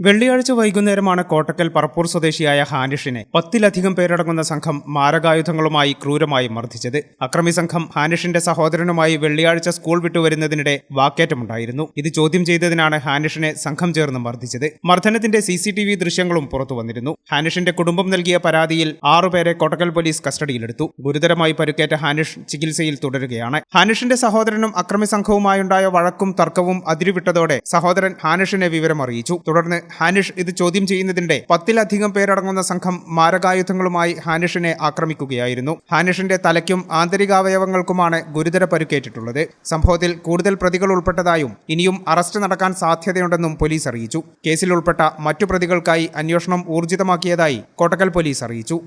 വെള്ളിയാഴ്ച വൈകുന്നേരമാണ് കോട്ടക്കൽ പറപ്പൂർ സ്വദേശിയായ ഹാനിഷിനെ പത്തിലധികം പേരടങ്ങുന്ന സംഘം മാരകായുധങ്ങളുമായി ക്രൂരമായി മർദ്ദിച്ചത്. അക്രമി സംഘം ഹാനിഷിന്റെ സഹോദരനുമായി വെള്ളിയാഴ്ച സ്കൂൾ വിട്ടുവരുന്നതിനിടെ വാക്കേറ്റമുണ്ടായിരുന്നു. ഇത് ചോദ്യം ചെയ്തതിനാണ് ഹാനിഷിനെ സംഘം ചേർന്ന് മർദ്ദിച്ചത്. മർദ്ദനത്തിന്റെ സി സി ടി വി ദൃശ്യങ്ങളും പുറത്തു വന്നിരുന്നു. ഹാനിഷിന്റെ കുടുംബം നൽകിയ പരാതിയിൽ ആറുപേരെ കോട്ടക്കൽ പോലീസ് കസ്റ്റഡിയിലെടുത്തു. ഗുരുതരമായി പരുക്കേറ്റ ഹാനിഷ് ചികിത്സയിൽ തുടരുകയാണ്. ഹാനിഷിന്റെ സഹോദരനും അക്രമി സംഘവുമായുണ്ടായ വഴക്കും തർക്കവും അതിരുവിട്ടതോടെ സഹോദരൻ ഹാനിഷിനെ വിവരം അറിയിച്ചു തുടർന്ന് ഹാനിഷ് ഇത് ചോദ്യം ചെയ്യുന്നതിനിടെ പത്തിലധികം പേരടങ്ങുന്ന സംഘം മാരകായുധങ്ങളുമായി ഹാനിഷിനെ ആക്രമിക്കുകയായിരുന്നു. ഹാനിഷിന്റെ തലയ്ക്കും ആന്തരികാവയവങ്ങൾക്കുമാണ് ഗുരുതര പരുക്കേറ്റിട്ടുള്ളത്. സംഭവത്തിൽ കൂടുതൽ പ്രതികൾ ഉൾപ്പെട്ടതായും ഇനിയും അറസ്റ്റ് നടക്കാൻ സാധ്യതയുണ്ടെന്നും പോലീസ് അറിയിച്ചു. കേസിൽ ഉൾപ്പെട്ട മറ്റു പ്രതികൾക്കായി അന്വേഷണം ഊർജിതമാക്കിയതായി കോട്ടക്കൽ പോലീസ് അറിയിച്ചു.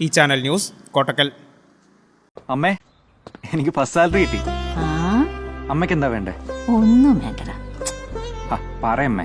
ഈ ചാനൽ ന്യൂസ് കോട്ടക്കൽ. അമ്മേ എനിക്ക് ഫസ്റ്റ് സാലറി കിട്ടി. ആ? അമ്മയ്ക്ക് എന്താ വേണ്ടേ? ഒന്നും വേണ്ടടാ. ആ പറയമ്മേ